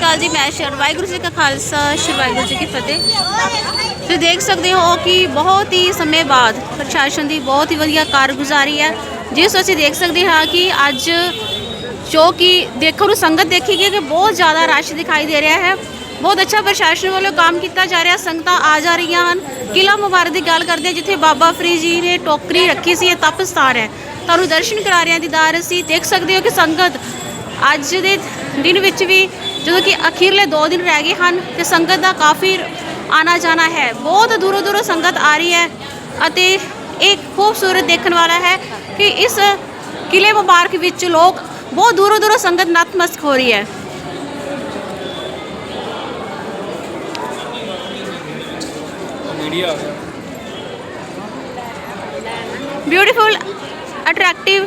ਅਕਾਲ ਜੀ, ਮੈਂ ਸ਼ਰ ਵਾਹਿਗੁਰੂ ਜੀ ਕਾ ਖਾਲਸਾ, ਸ਼੍ਰੀ ਵਾਹਿਗੁਰੂ ਜੀ ਕੀ ਫਤਿਹ। ਤੁਸੀਂ ਦੇਖ ਸਕਦੇ ਹੋ ਕਿ ਬਹੁਤ ਹੀ ਸਮੇਂ ਬਾਅਦ ਪ੍ਰਸ਼ਾਸਨ ਦੀ ਬਹੁਤ ਹੀ ਵਧੀਆ ਕਾਰਗੁਜ਼ਾਰੀ ਹੈ। ਜਿਸ ਅਸੀਂ ਦੇਖ ਸਕਦੇ ਹਾਂ ਕਿ ਅੱਜ ਜੋ ਕਿ ਦੇਖੋ ਨੂੰ ਸੰਗਤ ਗਈ ਕਿ ਬਹੁਤ ਜ਼ਿਆਦਾ ਰਸ਼ ਦਿਖਾਈ ਦੇ ਰਿਹਾ ਹੈ। ਬਹੁਤ ਅੱਛਾ ਪ੍ਰਸ਼ਾਸਨ ਵੱਲੋਂ ਕੰਮ ਕੀਤਾ ਜਾ ਰਿਹਾ, ਸੰਗਤਾਂ ਆ ਜਾ ਰਹੀਆਂ ਹਨ। ਕਿਲਾ ਮੁਬਾਰਕ ਦੀ ਗੱਲ ਕਰਦੇ ਹਾਂ, ਜਿੱਥੇ ਬਾਬਾ ਫਰੀਦ ਜੀ ਨੇ ਟੋਕਰੀ ਰੱਖੀ ਸੀ, ਇਹ ਤਪ ਸਥਾਨ ਹੈ। ਤੁਹਾਨੂੰ ਦਰਸ਼ਨ ਕਰਾ ਰਹੇ ਹਾਂ ਦੀਦਾਰ ਅਸੀਂ ਦੇਖ ਸਕਦੇ ਹੋ ਕਿ ਸੰਗਤ ਅੱਜ ਦੇ ਦਿਨ ਵਿੱਚ ਵੀ ਜਦੋਂ ਕਿ ਅਖੀਰਲੇ 2 ਦਿਨ ਰਹਿ ਗਏ ਹਨ ਤੇ ਸੰਗਤ ਦਾ ਕਾਫੀ ਆਣਾ ਜਾਣਾ ਹੈ। ਬਹੁਤ ਦੂਰੋਂ ਦੂਰੋਂ ਸੰਗਤ ਆ ਰਹੀ ਹੈ ਅਤੇ ਇਹ ਖੂਬਸੂਰਤ ਦੇਖਣ ਵਾਲਾ ਹੈ ਕਿ ਇਸ ਕਿਲੇ ਮੁਬਾਰਕ ਵਿੱਚ ਲੋਕ ਬਹੁਤ ਦੂਰੋਂ ਦੂਰੋਂ ਸੰਗਤ ਨਤਮਸਤਕ ਹੋ ਰਹੀ ਹੈ। ਮੀਡੀਆ ਬਿਊਟੀਫੁਲ ਅਟਰੈਕਟਿਵ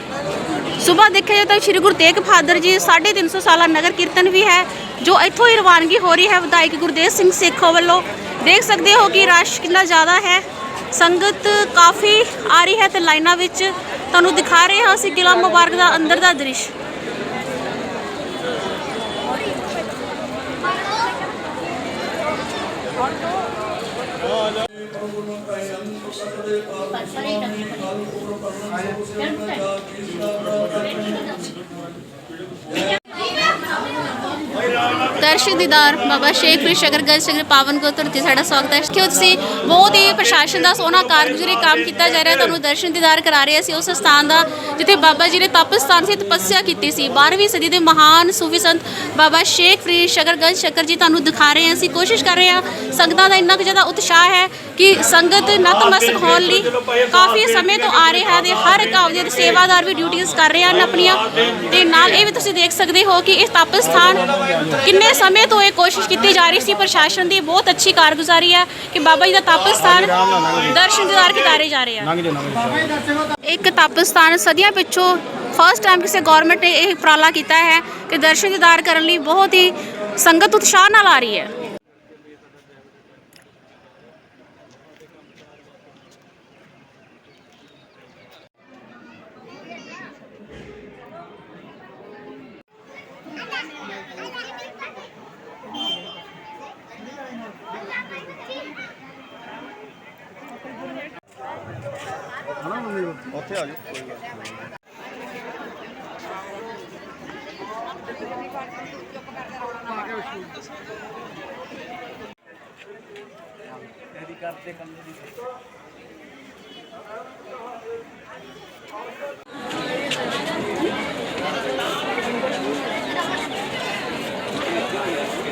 ਸਵੇਰ ਦੇਖਿਆ ਜਾਏ ਤਾਂ ਸ਼੍ਰੀ ਗੁਰੂ ਤੇਗ ਬਹਾਦਰ ਜੀ 350 ਸਾਲਾ ਨਗਰ ਕੀਰਤਨ ਵੀ ਹੈ। ਜੋ ਇੱਥੋਂ ਹੀ ਰਵਾਨਗੀ ਹੋ ਰਹੀ ਹੈ, ਵਿਧਾਇਕ ਗੁਰਦੇਵ ਸਿੰਘ ਸੇਖੋ ਵੱਲੋਂ। ਦੇਖ ਸਕਦੇ ਹੋ ਕਿ ਰਸ਼ ਕਿੰਨਾ ਜ਼ਿਆਦਾ ਹੈ। ਸੰਗਤ ਕਾਫੀ ਆ ਰਹੀ ਹੈ ਤੇ ਲਾਈਨਾਂ ਵਿੱਚ ਤੁਹਾਨੂੰ ਦਿਖਾ ਰਹੇ ਹਾਂ ਅਸੀਂ ਕਿਲਾ ਮੁਬਾਰਕ ਦਾ ਅੰਦਰ ਦਾ ਦ੍ਰਿਸ਼। ਦਰਸ਼ਕ ਦੀਦਾਰ ਬਾਬਾ ਸ਼ੇਖ ਫਰੀਦ ਸ਼ਗਰਗੰਜ ਸ਼ਗਰ ਪਾਵਨ ਕੋ ਧਰਤੀ ਸਾਡਾ ਸਵਾਗਤ ਹੈ। ਕਿ ਤੁਸੀਂ ਬਹੁਤ ਹੀ ਪ੍ਰਸ਼ਾਸਨ ਦਾ ਸੋਹਣਾ ਕਾਰਗੁਜ਼ਾਰੀ ਕੰਮ ਕੀਤਾ ਜਾ ਰਿਹਾ, ਤੁਹਾਨੂੰ ਦਰਸ਼ਨ ਦੀਦਾਰ ਕਰਾ ਰਹੇ ਸੀ ਉਸ ਸਥਾਨ ਦਾ, ਜਿੱਥੇ ਬਾਬਾ ਜੀ ਨੇ ਤਪ ਸਥਾਨ ਸੀ, ਤਪੱਸਿਆ ਕੀਤੀ ਸੀ। 12ਵੀਂ ਸਦੀ ਦੇ ਮਹਾਨ ਸੂਫੀ ਸੰਤ ਬਾਬਾ ਸ਼ੇਖ ਫਰੀਦ ਸ਼ਗਰਗੰਜ ਸ਼ਕਰ ਜੀ ਤੁਹਾਨੂੰ ਦਿਖਾ ਰਹੇ ਹਾਂ। ਅਸੀਂ ਕੋਸ਼ਿਸ਼ ਕਰ ਰਹੇ ਹਾਂ, ਸੰਗਤਾਂ ਦਾ ਇੰਨਾ ਕੁ ਜ਼ਿਆਦਾ ਉਤਸ਼ਾਹ ਹੈ ਕਿ ਸੰਗਤ ਨਤਮਸਤਕ ਹੋਣ ਲਈ ਕਾਫੀ ਸਮੇਂ ਤੋਂ ਆ ਰਹੇ ਹਨ ਤੇ ਹਰ ਇੱਕ ਆਪਦੇ ਸੇਵਾਦਾਰ ਵੀ ਡਿਊਟੀਆਂ ਕਰ ਰਹੇ ਹਨ ਆਪਣੀਆਂ। ਤੇ ਨਾਲ ਇਹ ਵੀ ਤੁਸੀਂ ਦੇਖ ਸਕਦੇ ਹੋ ਕਿ ਇਹ ਤਪ ਸਥਾਨ ਕਿੰਨੇ ਸਮੇਂ ਤੋਂ ਇਹ ਕੋਸ਼ਿਸ਼ ਕੀਤੀ ਜਾ ਰਹੀ ਸੀ ਪ੍ਰਸ਼ਾਸਨ ਦੀ ਬਹੁਤ ਅੱਛੀ ਕਾਰਗੁਜ਼ਾਰੀ ਹੈ ਕਿ ਬਾਬਾ ਜੀ ਦਾ ਤਪ ਸਥਾਨ ਦਰਸ਼ਨ ਦੀਦਾਰ ਕੀਤਾਰੇ ਜਾ ਰਹੇ ਆ। ਇੱਕ ਤਪ ਸਥਾਨ ਸਦੀਆਂ ਪਿੱਛੋਂ ਫਸਟ ਟਾਈਮ ਕਿਸੇ ਗਵਰਨਮੈਂਟ ਨੇ ਇਹ ਉਪਰਾਲਾ ਕੀਤਾ ਹੈ ਕਿ ਦਰਸ਼ਨ ਦੀਦਾਰ ਕਰਨ ਲਈ ਬਹੁਤ ਹੀ ਸੰਗਤ ਉਤਸ਼ਾਹ ਨਾਲ ਆ ਰਹੀ ਹੈ। ਉੱਥੇ ਆ ਜਾਓ ਕੋਈ ਗੱਲ ਨਹੀਂ। ਤਪ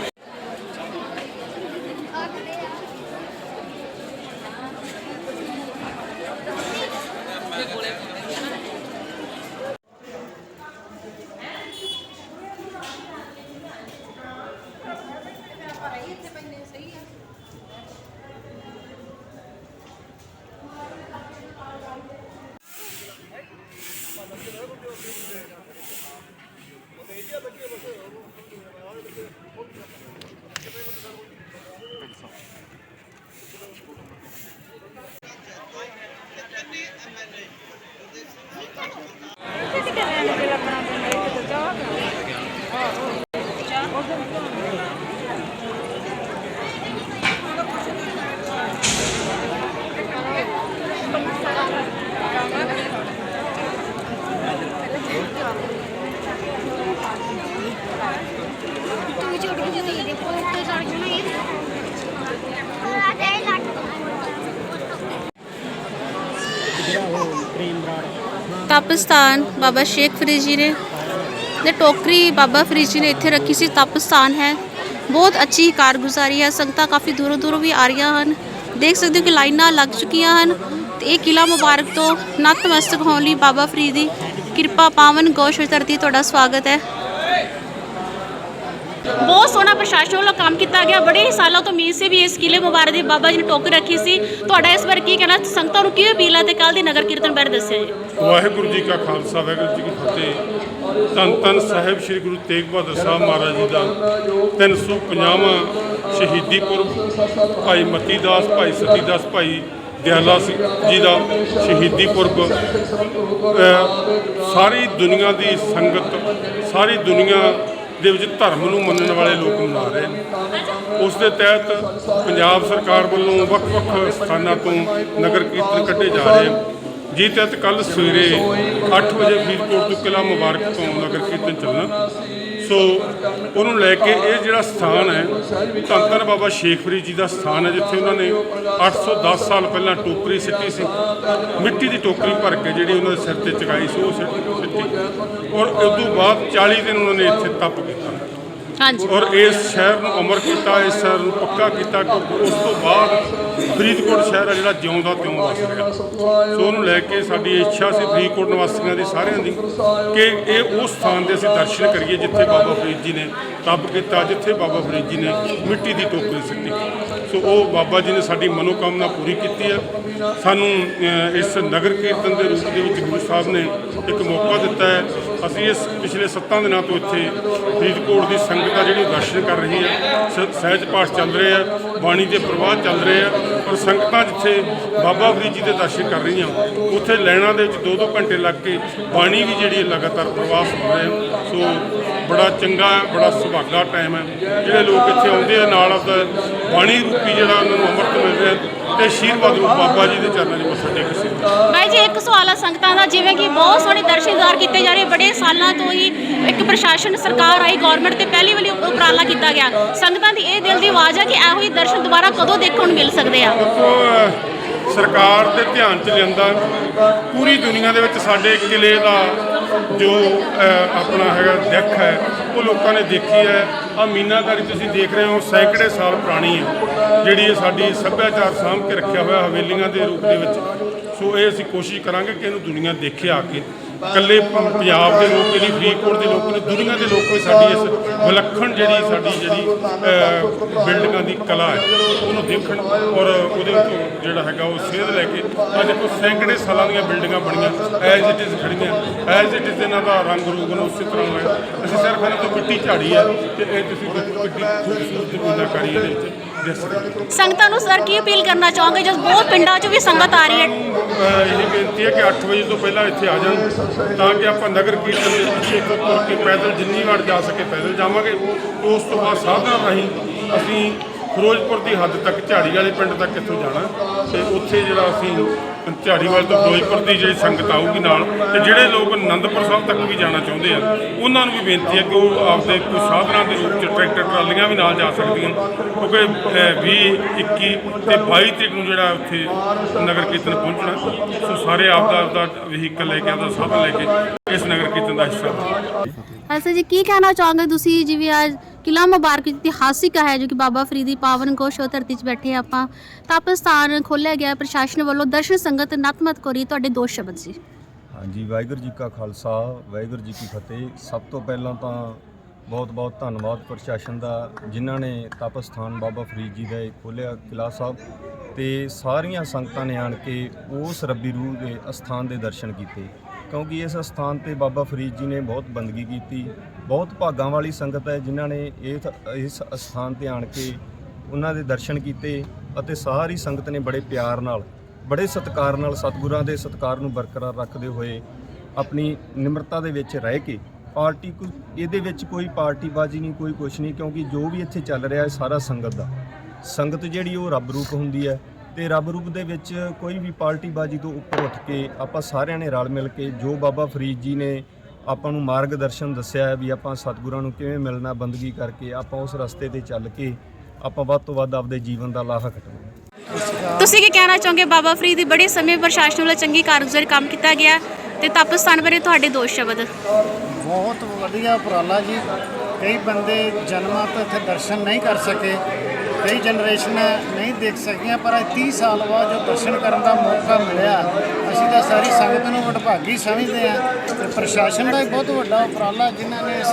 ਸਥਾਨ ਬਾਬਾ ਸ਼ੇਖ ਫਰੀਦ ਜੀ ਨੇ ਨੇ ਟੋਕਰੀ ਬਾਬਾ ਫਰੀਦ ਜੀ ਨੇ ਇੱਥੇ ਰੱਖੀ ਸੀ, ਤਪ ਸਥਾਨ ਹੈ। ਬਹੁਤ ਅੱਛੀ ਕਾਰਗੁਜ਼ਾਰੀ ਹੈ, ਸੰਗਤਾਂ ਕਾਫੀ ਦੂਰੋਂ ਦੂਰੋਂ ਵੀ ਆ ਰਹੀਆਂ ਹਨ। ਦੇਖ ਸਕਦੇ ਹੋ ਕਿ ਲਾਈਨਾਂ ਲੱਗ ਚੁੱਕੀਆਂ ਹਨ। ਤੇ ਇਹ ਕਿਲਾ ਮੁਬਾਰਕ ਤੋਂ ਨਤਮਸਤਕ ਹੋਣ ਲਈ ਬਾਬਾ ਫਰੀਦ ਦੀ ਕਿਰਪਾ, ਪਾਵਨ ਗੋਸ਼ ਧਰਤੀ ਤੁਹਾਡਾ ਸਵਾਗਤ ਹੈ। ਬਹੁਤ ਸੋਹਣਾ ਪ੍ਰਸ਼ਾਸਨ ਵੱਲੋਂ ਕੰਮ ਕੀਤਾ ਗਿਆ। ਬੜੇ ਹੀ ਸਾਲਾਂ ਤੋਂ ਉਮੀਦ ਸੀ ਵੀ ਇਸ ਕਿਲੇ ਮੁਬਾਰਕ ਦੀ ਬਾਬਾ ਜੀ ਨੇ ਟੋਕਰੀ ਰੱਖੀ ਸੀ। ਤੁਹਾਡਾ ਇਸ ਵਾਰ ਕੀ ਕਹਿਣਾ? ਸੰਗਤਾਂ ਨੂੰ ਕੀ ਅਪੀਲ ਹੈ ਤੇ ਕੱਲ ਦੀ ਨਗਰ ਕੀਰਤਨ ਬਾਰੇ ਦੱਸਿਆ ਜੀ ਵਾਹਿਗੁਰੂ ਜੀ ਕਾ ਖਾਲਸਾ, ਵਾਹਿਗੁਰੂ ਜੀ ਕੀ ਫਤਿਹ। ਧੰਨ ਧੰਨ ਸਾਹਿਬ ਸ੍ਰੀ ਗੁਰੂ ਤੇਗ ਬਹਾਦਰ ਸਾਹਿਬ ਮਹਾਰਾਜ ਜੀ ਦਾ 350ਵਾਂ ਸ਼ਹੀਦੀ ਪੁਰਬ। ਭਾਈ ਮਤੀ ਦਾਸ, ਭਾਈ ਸਤੀ ਦਾਸ, ਭਾਈ ਦਿਆਲਾ ਸਿੰਘ ਜੀ ਦਾ ਸ਼ਹੀਦੀ ਪੁਰਬ। ਸਾਰੀ ਦੁਨੀਆ ਦੀ ਸੰਗਤ, ਸਾਰੀ ਦੁਨੀਆ ਦੇ ਵਿੱਚ ਧਰਮ ਨੂੰ ਮੰਨਣ ਵਾਲੇ ਲੋਕ ਮਨਾ ਰਹੇ ਨੇ। ਉਸ ਦੇ ਤਹਿਤ ਪੰਜਾਬ ਸਰਕਾਰ ਵੱਲੋਂ ਵੱਖ-ਵੱਖ ਸਥਾਨਾਂ ਤੋਂ ਨਗਰ ਕੀਰਤਨ ਕੱਢੇ ਜਾ ਰਹੇ ਹਨ ਜੀ ਤਹਿਤ ਕੱਲ ਸਵੇਰੇ 8 ਵਜੇ ਫਰੀਦਕੋਟ ਤੋਂ ਕਿਲਾ ਮੁਬਾਰਕ ਤੋਂ ਨਗਰ ਕੀਰਤਨ ਚੱਲਣਾ। ਸੋ ਉਹਨੂੰ ਲੈ ਕੇ ਇਹ ਜਿਹੜਾ ਸਥਾਨ ਹੈ, ਧੰਨ ਧੰਨ ਬਾਬਾ ਸ਼ੇਖ ਫਰੀਦ ਜੀ ਦਾ ਸਥਾਨ ਹੈ, ਜਿੱਥੇ ਉਹਨਾਂ ਨੇ 810 ਸਾਲ ਪਹਿਲਾਂ ਟੋਕਰੀ ਸਿੱਟੀ ਸੀ। ਮਿੱਟੀ ਦੀ ਟੋਕਰੀ ਭਰ ਕੇ ਜਿਹੜੀ ਉਹਨਾਂ ਦੇ ਸਿਰ ਤੇ ਚਗਾਈ ਸੀ, ਉਹ ਸਿੱਟ- ਸਿੱਟੀ ਔਰ ਉਸ ਤੋਂ ਬਾਅਦ 40 ਦਿਨ ਉਹਨਾਂ ਨੇ ਇੱਥੇ ਤਪ ਕੀਤਾ। ਹਾਂਜੀ। ਔਰ ਇਸ ਸ਼ਹਿਰ ਨੂੰ ਅਮਰ ਕੀਤਾ, ਇਸ ਸ਼ਹਿਰ ਨੂੰ ਪੱਕਾ ਕੀਤਾ ਕਿ ਉਸ ਤੋਂ ਬਾਅਦ ਫਰੀਦਕੋਟ ਸ਼ਹਿਰ ਆ ਜਿਹੜਾ ਜਿਉਂਦਾ ਤਿਉਂ ਵਸ ਰਿਹਾ। ਸੋ ਉਹਨੂੰ ਲੈ ਕੇ ਸਾਡੀ ਇੱਛਾ ਸੀ ਫਰੀਦਕੋਟ ਨਿਵਾਸੀਆਂ ਦੀ ਸਾਰਿਆਂ ਦੀ ਕਿ ਇਹ ਉਸ ਸਥਾਨ ਦੇ ਅਸੀਂ ਦਰਸ਼ਨ ਕਰੀਏ ਜਿੱਥੇ ਬਾਬਾ ਫਰੀਦ ਜੀ ਨੇ ਤਪ ਕੀਤਾ, ਜਿੱਥੇ ਬਾਬਾ ਫਰੀਦ ਜੀ ਨੇ ਮਿੱਟੀ ਦੀ ਟੋਕਰੀ ਸਿੱਟੀ। ਸੋ ਉਹ ਬਾਬਾ ਜੀ ਨੇ ਸਾਡੀ ਮਨੋਕਾਮਨਾ ਪੂਰੀ ਕੀਤੀ ਹੈ। ਸਾਨੂੰ ਇਸ ਨਗਰ ਕੀਰਤਨ ਦੇ ਰੂਪ ਦੇ ਵਿੱਚ ਗੁਰੂ ਸਾਹਿਬ ਨੇ ਇੱਕ ਮੌਕਾ ਦਿੱਤਾ ਹੈ। ਅਸੀਂ ਇਸ ਪਿਛਲੇ 7 ਦਿਨਾਂ ਤੋਂ ਇੱਥੇ ਫਰੀਦਕੋਟ ਦੀ ਸੰਗਤ ਆ ਜਿਹੜੀ ਦਰਸ਼ਨ ਕਰ ਰਹੀ ਹੈ ਸ- ਸਹਿਜ ਪਾਠ ਚੱਲ ਰਹੇ ਆ, ਬਾਣੀ ਦੇ ਪ੍ਰਵਾਹ ਚੱਲ ਰਹੇ ਆ ਔਰ ਸੰਗਤਾਂ ਜਿੱਥੇ ਬਾਬਾ ਫਰੀਦ ਜੀ ਦੇ ਦਰਸ਼ਨ ਕਰ ਰਹੀਆਂ, ਉੱਥੇ ਲੈਣਾ ਦੇ ਵਿੱਚ 2-2 ਘੰਟੇ ਲੱਗ ਕੇ ਬਾਣੀ ਵੀ ਜਿਹੜੀ ਲਗਾਤਾਰ ਪ੍ਰਵਾਹ ਸੁਣ ਰਹੇ ਆ। ਸੋ ਬੜਾ ਚੰਗਾ ਹੈ ਬੜਾ ਸੁਭਾਗਾ ਟਾਈਮ ਹੈ ਜਿਹੜੇ ਲੋਕ ਇੱਥੇ ਆਉਂਦੇ ਆ, ਨਾਲ ਆਪਦਾ ਬਾਣੀ ਰੂਪੀ ਜਿਹੜਾ ਉਹਨਾਂ ਨੂੰ ਅੰਮ੍ਰਿਤ ਮਿਲ ਰਿਹਾ ਤੇ ਆਸ਼ੀਰਵਾਦ ਰੂਪ ਬਾਬਾ ਜੀ ਦੇ ਚਰਨਾਂ 'ਚ ਮੱਥਾ ਟੇਕ ਸਕਦੇ ਬਾਈ ਜੀ ਇੱਕ ਸਵਾਲ ਆ ਸੰਗਤਾਂ ਦਾ ਜਿਵੇਂ ਕਿ ਬਹੁਤ ਸੋਹਣੇ ਦਰਸ਼ਨਦਾਰ ਕੀਤੇ ਜਾ ਰਹੇ ਬੜੇ ਸਾਲਾਂ ਤੋਂ ਹੀ ਇੱਕ ਪ੍ਰਸ਼ਾਸਨ ਸਰਕਾਰ ਆਈ ਗਵਰਨਮੈਂਟ ਤੇ ਪਹਿਲੀ ਵਾਰੀ ਉਪ- ਉਪਰਾਲਾ ਕੀਤਾ ਗਿਆ। ਸੰਗਤਾਂ ਦੀ ਇਹ ਦਿਲ ਦੀ ਆਵਾਜ਼ ਹੈ ਕਿ ਇਹੋ ਹੀ ਦਰਸ਼ਨ ਦੁਬਾਰਾ ਕਦੋਂ ਦੇਖਣ ਨੂੰ ਮਿਲ ਸਕਦੇ ਆ? ਸਰਕਾਰ ਦੇ ਧਿਆਨ ਚ ਲਿਆਂਦਾ ਪੂਰੀ ਦੁਨੀਆ ਦੇ ਵਿੱਚ ਸਾਡੇ ਕਿਲੇ ਦਾ ਜੋ ਆਪਣਾ ਹੈਗਾ ਦਿੱਖ ਹੈ, ਉਹ ਲੋਕਾਂ ਨੇ ਦੇਖੀ ਹੈ। ਆ ਮੀਨਾਕਾਰੀ ਤੁਸੀਂ ਦੇਖ ਰਹੇ ਹੋ, ਸੈਂਕੜੇ ਸਾਲ ਪੁਰਾਣੀ ਹੈ, ਜਿਹੜੀ ਇਹ ਸਾਡੀ ਸੱਭਿਆਚਾਰ ਸਾਂਭ ਕੇ ਰੱਖਿਆ ਹੋਇਆ ਹਵੇਲੀਆਂ ਦੇ ਰੂਪ ਦੇ ਵਿੱਚ। ਸੋ ਇਹ ਅਸੀਂ ਕੋਸ਼ਿਸ਼ ਕਰਾਂਗੇ ਕਿ ਇਹਨੂੰ ਦੁਨੀਆ ਦੇਖੇ ਆ ਕੇ ਇਕੱਲੇ ਪੰਜਾਬ ਦੇ ਲੋਕ ਨਹੀਂ, ਫਰੀਦਕੋਟ ਦੇ ਲੋਕ ਨਹੀਂ, ਦੁਨੀਆ ਦੇ ਲੋਕ ਵੀ ਸਾਡੀ ਇਸ ਵਿਲੱਖਣ ਜਿਹੜੀ ਸਾਡੀ ਜਿਹੜੀ ਬਿਲਡਿੰਗਾਂ ਦੀ ਕਲਾ ਹੈ, ਉਹਨੂੰ ਦੇਖਣ ਔਰ ਉਹਦੇ ਤੋਂ ਜਿਹੜਾ ਹੈਗਾ ਉਹ ਸੇਧ ਲੈ ਕੇ ਆ ਦੇਖੋ, ਸੈਂਕੜੇ ਸਾਲਾਂ ਦੀਆਂ ਬਿਲਡਿੰਗਾਂ ਬਣੀਆਂ ਐਜ਼ ਇਟ ਇਜ਼ ਖੜੀਆਂ ਐਜ਼ ਇਟ ਇਜ਼ ਇਹਨਾਂ ਦਾ ਰੰਗ ਰੂਪ ਨੂੰ ਉਸੇ ਤਰ੍ਹਾਂ ਹੋਇਆ ਅਸੀਂ ਸਿਰਫ ਇਹਨਾਂ ਤੋਂ ਮਿੱਟੀ ਝਾੜੀ ਹੈ ਤੇ ਇਹ ਤੁਸੀਂ ਦੇਖੋ ਕਿੱਡੀ ਖੂਬਸੂਰਤ ਮੀਨਾਕਾਰੀ ਇਹਦੇ ਵਿੱਚ। ਸੰਗਤਾਂ ਨੂੰ ਸਰ ਕੀ ਅਪੀਲ ਕਰਨਾ ਚਾਹੋਗੇ? ਜਦ ਬਹੁਤ ਪਿੰਡਾਂ 'ਚ ਵੀ ਸੰਗਤ ਆ ਰਹੀ ਹੈ। ਅਹ ਇਹ ਬੇਨਤੀ ਹੈ ਕਿ 8 ਵਜੇ ਤੋਂ ਪਹਿਲਾਂ ਇੱਥੇ ਆ ਜਾਣ, ਤਾਂ ਕਿ ਆਪਾਂ ਨਗਰ ਕੀਰਤਨ ਦੇ ਪਿੱਛੇ ਤੁਰ ਕੇ ਪੈਦਲ ਜਿੰਨੀ ਵਾਰ ਜਾ ਸਕੇ ਪੈਦਲ ਜਾਵਾਂਗੇ। ਉਸ ਤੋਂ ਬਾਅਦ ਸਾਧਨਾ ਰਾਹੀਂ ਅਸੀਂ ਫਿਰੋਜ਼ਪੁਰ ਦੀ ਹੱਦ ਤੱਕ ਝਾੜੀ ਵਾਲੇ ਪਿੰਡ ਤੱਕ ਇੱਥੋਂ ਜਾਣਾ ਤੇ ਉੱਥੇ ਜਿਹੜਾ ਅਸੀਂ ਝਾੜੀ ਵਾਲੇ ਤੋਂ ਫਿਰੋਜ਼ਪੁਰ ਦੀ ਜਿਹੜੀ ਸੰਗਤ ਆਊਗੀ ਨਾਲ ਤੇ ਜਿਹੜੇ ਲੋਕ ਆਨੰਦਪੁਰ ਸਾਹਿਬ ਤੱਕ ਵੀ ਜਾਣਾ ਚਾਹੁੰਦੇ ਆ ਉਹਨਾਂ ਨੂੰ ਵੀ ਬੇਨਤੀ ਹੈ ਕਿ ਉਹ ਆਪਦੇ ਕੋਈ ਸਾਧਨਾਂ ਦੇ ਰੂਪ ਚ ਟਰੈਕਟਰ ਟਰਾਲੀਆਂ ਵੀ ਨਾਲ ਜਾ ਸਕਦੀਆਂ। ਕਿਉਂਕਿ ਅਹ, 20 21 ਤੇ 22 ਤਰੀਕ ਨੂੰ ਜਿਹੜਾ ਉੱਥੇ ਨਗਰ ਕੀਰਤਨ ਪਹੁੰਚਣਾ ਸੋ ਸਾਰੇ ਆਪਦਾ ਆਪਦਾ ਵਹੀਕਲ ਲੈ ਕੇ ਆਪਦਾ ਸਾਧਨ ਲੈ ਕੇ ਇਸ ਨਗਰ ਕੀਰਤਨ ਦਾ ਹਿੱਸਾ ਬਣੋ ਐਸਾ ਜੀ ਕੀ ਕਹਿਣਾ ਚਾਹੋਗੇ ਤੁਸੀਂ? ਜਿਵੇਂ ਅੱਜ ਕਿਲਾ ਮੁਬਾਰਕ ਇਤਿਹਾਸਿਕ ਹੈ ਜੋ ਕਿ ਬਾਬਾ ਫਰੀਦ ਦੀ ਪਾਵਨ ਗੋਸ਼ੋ ਧਰਤੀ 'ਚ ਬੈਠੇ ਆਪਾਂ। ਤਪ ਸਥਾਨ ਖੋਲ੍ਹਿਆ ਗਿਆ ਪ੍ਰਸ਼ਾਸਨ ਵੱਲੋਂ ਦਰਸ਼ਨ ਸੰਗਤ ਨਤਮਤ ਕਰੀ ਤੁਹਾਡੇ ਦੋ ਸ਼ਬਦ ਜੀ ਹਾਂਜੀ, ਵਾਹਿਗੁਰੂ ਜੀ ਕਾ ਖਾਲਸਾ, ਵਾਹਿਗੁਰੂ ਜੀ ਕੀ ਫਤਿਹ। ਸਭ ਤੋਂ ਪਹਿਲਾਂ ਤਾਂ ਬਹੁਤ-ਬਹੁਤ ਧੰਨਵਾਦ ਪ੍ਰਸ਼ਾਸਨ ਦਾ, ਜਿਨ੍ਹਾਂ ਨੇ ਤਪ ਸਥਾਨ ਬਾਬਾ ਫਰੀਦ ਜੀ ਦਾ ਖੋਲ੍ਹਿਆ ਕਿਲਾ ਸਾਹਿਬ। ਤੇ ਸਾਰੀਆਂ ਸੰਗਤਾਂ ਨੇ ਆਣ ਕੇ ਉਸ ਰੱਬੀ ਰੂਹ ਦੇ ਅਸਥਾਨ ਦੇ ਦਰਸ਼ਨ ਕੀਤੇ। ਕਿਉਂਕਿ ਇਸ ਅਸਥਾਨ ਤੇ ਬਾਬਾ ਫਰੀਦ ਜੀ ਨੇ ਬਹੁਤ ਬੰਦਗੀ ਕੀਤੀ। ਬਹੁਤ ਭਾਗਾਂ ਵਾਲੀ ਸੰਗਤ ਹੈ ਜਿਨ੍ਹਾਂ ਨੇ ਇਸ ਇਸ ਅਸਥਾਨ ਤੇ ਆਣ ਕੇ ਉਹਨਾਂ ਦੇ ਦਰਸ਼ਨ ਕੀਤੇ ਅਤੇ ਸਾਰੀ ਸੰਗਤ ਨੇ ਬੜੇ ਪਿਆਰ ਨਾਲ, ਬੜੇ ਸਤਿਕਾਰ ਨਾਲ ਸਤਿਗੁਰਾਂ ਦੇ ਸਤਿਕਾਰ ਨੂੰ ਬਰਕਰਾਰ ਰੱਖਦੇ ਹੋਏ ਆਪਣੀ ਨਿਮਰਤਾ ਦੇ ਵਿੱਚ ਰਹਿ ਕੇ ਪਾਰਟੀ ਕੋ, ਇਹਦੇ ਵਿੱਚ ਕੋਈ ਪਾਰਟੀਬਾਜ਼ੀ ਨਹੀਂ, ਕੋਈ ਕੁਛ ਨਹੀਂ, ਕਿਉਂਕਿ ਜੋ ਵੀ ਇੱਥੇ ਚੱਲ ਰਿਹਾ ਹੈ ਸਾਰਾ ਸੰਗਤ ਦਾ। ਸੰਗਤ ਜਿਹੜੀ ਉਹ ਰੱਬ ਰੂਪ ਹੁੰਦੀ ਹੈ ਤੇ ਰੱਬ ਰੂਪ ਦੇ ਵਿੱਚ ਕੋਈ ਵੀ ਪਾਰਟੀਬਾਜ਼ੀ ਤੋਂ ਉੱਪਰ ਉੱਠ ਕੇ ਆਪਾਂ ਸਾਰਿਆਂ ਨੇ ਰਲ ਮਿਲ ਕੇ ਜੋ ਬਾਬਾ ਫਰੀਦ ਜੀ ਨੇ ਆਪਾਂ ਨੂੰ ਮਾਰਗਦਰਸ਼ਨ ਦੱਸਿਆ ਹੈ ਵੀ ਆਪਾਂ ਸਤਿਗੁਰਾਂ ਨੂੰ ਕਿਵੇਂ ਮਿਲਣਾ ਬੰਦਗੀ ਕਰਕੇ ਆਪਾਂ ਉਸ ਰਸਤੇ ਤੇ ਚੱਲ ਕੇ ਆਪਾਂ ਵੱਧ ਤੋਂ ਵੱਧ ਆਪਦੇ ਜੀਵਨ ਦਾ ਲਾਹਾ ਖੱਟਣਾ ਤੁਸੀਂ ਕੀ ਕਹਿਣਾ ਚਾਹੋਗੇ? ਬਾਬਾ ਫਰੀਦ ਦੀ ਬੜੇ ਸਮੇਂ ਪ੍ਰਸ਼ਾਸਨ ਵੱਲੋਂ ਚੰਗੀ ਕਾਰਗੁਜ਼ਾਰੀ ਕੰਮ ਕੀਤਾ ਗਿਆ ਤੇ ਤਪ ਸਥਾਨ ਬਾਰੇ ਤੁਹਾਡੇ ਦੋ ਸ਼ਬਦ ਬਹੁਤ ਵਧੀਆ ਉਪਰਾਲਾ ਜੀ। ਕਈ ਬੰਦੇ ਜਨਮਾਂ ਤੋਂ ਇੱਥੇ ਦਰਸ਼ਨ ਨਹੀਂ ਕਰ ਸਕੇ। ਕਈ ਜਨਰੇਸ਼ਨਾਂ ਨਹੀਂ ਦੇਖ ਸਕੀਆਂ, ਪਰ ਅੱਜ 30 ਸਾਲ ਬਾਅਦ ਜੋ ਦਰਸ਼ਨ ਕਰਨ ਦਾ ਮੌਕਾ ਮਿਲਿਆ, ਅਸੀਂ ਤਾਂ ਸਾਰੀ ਸੰਗਤ ਨੂੰ ਵਡਭਾਗੀ ਸਮਝਦੇ ਹਾਂ ਤੇ ਪ੍ਰਸ਼ਾਸਨ ਦਾ ਬਹੁਤ ਵੱਡਾ ਉਪਰਾਲਾ, ਜਿਨ੍ਹਾਂ ਨੇ ਇਸ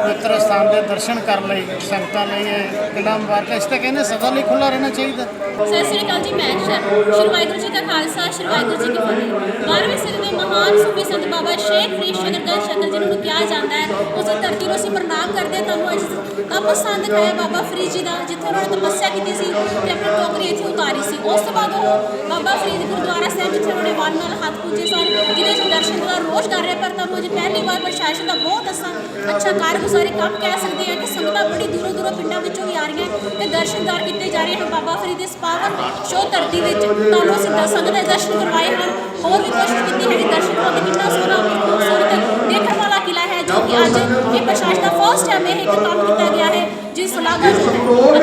ਪਵਿੱਤਰ ਸਥਾਨ ਦੇ ਦਰਸ਼ਨ ਕਰਨ ਲਈ ਸੰਗਤਾਂ ਲਈ ਇਹ ਕਿਲਾ ਮੁਬਾਰਕ ਇਸ ਤਾਂ ਕਹਿੰਦੇ ਸਦਾ ਲਈ ਖੁੱਲਾ ਰਹਿਣਾ ਚਾਹੀਦਾ। ਸਤਿ ਸ੍ਰੀ ਅਕਾਲ ਜੀ, ਮੈਂ ਅਕਸ਼ਰ ਵਾਹਿਗੁਰੂ ਜੀ ਦਾ ਖਾਲਸਾ, ਸ਼੍ਰੀ ਜੀ ਕੀ ਫਤਿਹ। 12ਵੀਂ ਸਦੀ ਦੇ ਮਹਾਨ ਸੂਫੀ ਸੰਤ ਬਾਬਾ ਸ਼ੇਖ ਫਰੀਦ ਸ਼ਗਰਗੰਜ ਸ਼ਕਲ ਜਿਹਨਾਂ ਕਿਹਾ ਜਾਂਦਾ ਹੈ ਉਸ ਧਰਤੀ ਨੂੰ ਅਸੀਂ ਪ੍ਰਣਾਮ ਕਰਦੇ ਤੁਹਾਨੂੰ ਅੱਜ ਤਪ ਦਿਖਾਇਆ ਬਾਬਾ ਫਰੀਦ ਜੀ ਦਾ, ਜਿੱਥੇ ਉਹਨਾਂ ਨੇ ਤਪੱਸਿਆ ਕੀਤੀ ਸੀ ਤੇ ਆਪਣੀ ਟੋਕਰੀ ਇੱਥੇ ਉਤਾਰੀ ਸੀ। ਉਸ ਤੋਂ ਬਾਅਦ ਉਹ ਬਾਬਾ ਫਰੀਦ ਗੁਰਦੁਆਰਾ ਸਾਹਿਬ ਜਿੱਥੇ ਉਹਨੇ ਵਨ ਨਾਲ ਹੱਥ ਪੂਜੇ ਸਨ ਜਿਹਦੇ ਅਸੀਂ ਦਰਸ਼ਨ ਦਾ ਰੋਜ਼ ਕਰ ਰਹੇ ਪਰ ਤੁਹਾਨੂੰ ਅੱਜ ਪਹਿਲੀ ਵਾਰ ਪ੍ਰਸ਼ਾਸਨ ਦਾ ਬਹੁਤ ਅੱਛਾ ਅੱਛਾ ਕਾਰਗੁਜ਼ਾਰੀ ਕੰਮ ਕਹਿ ਸਕਦੇ ਹਾਂ ਕਿ ਸੰਗਤਾਂ ਬੜੀ ਦੂਰੋਂ ਦੂਰੋਂ ਪਿੰਡਾਂ ਵਿੱਚੋਂ ਵੀ ਆ ਰਹੀਆਂ ਤੇ ਦਰਸ਼ਨਦਾਰ ਕੀਤੇ ਜਾ ਰਹੇ ਹਨ ਬਾਬਾ ਫਰੀਦ ਦੇ ਇਸ ਪਾਵਨ ਸ਼ੋਅ ਧਰਤੀ ਵਿੱਚ। ਤੁਹਾਨੂੰ ਸਿੱਧਾ ਸੰਗਤ ਦੇ ਦਰਸ਼ਨ ਕਰਵਾਏ ਹਨ, ਹੋਰ ਵੀ ਕੋਸ਼ਿਸ਼ ਕੀਤੀ ਹੈ ਕਿ ਦਰਸ਼ਨ ਕਰੋ ਕਿ ਕਿੰਨਾ ਸੋਹਣਾ, ਖੂਬਸੂਰਤ ਦੇਖਣ ਵਾਲਾ ਕਿਲਾ ਹੈ ਜੋ ਕਿ ਅੱਜ ਇਹ ਪ੍ਰਸ਼ਾਸਨ ਦਾ ਫਸਟ ਟਾਈਮ ਇਹ ਕੰਮ ਕੀਤਾ అందరూ చదువుకోవడం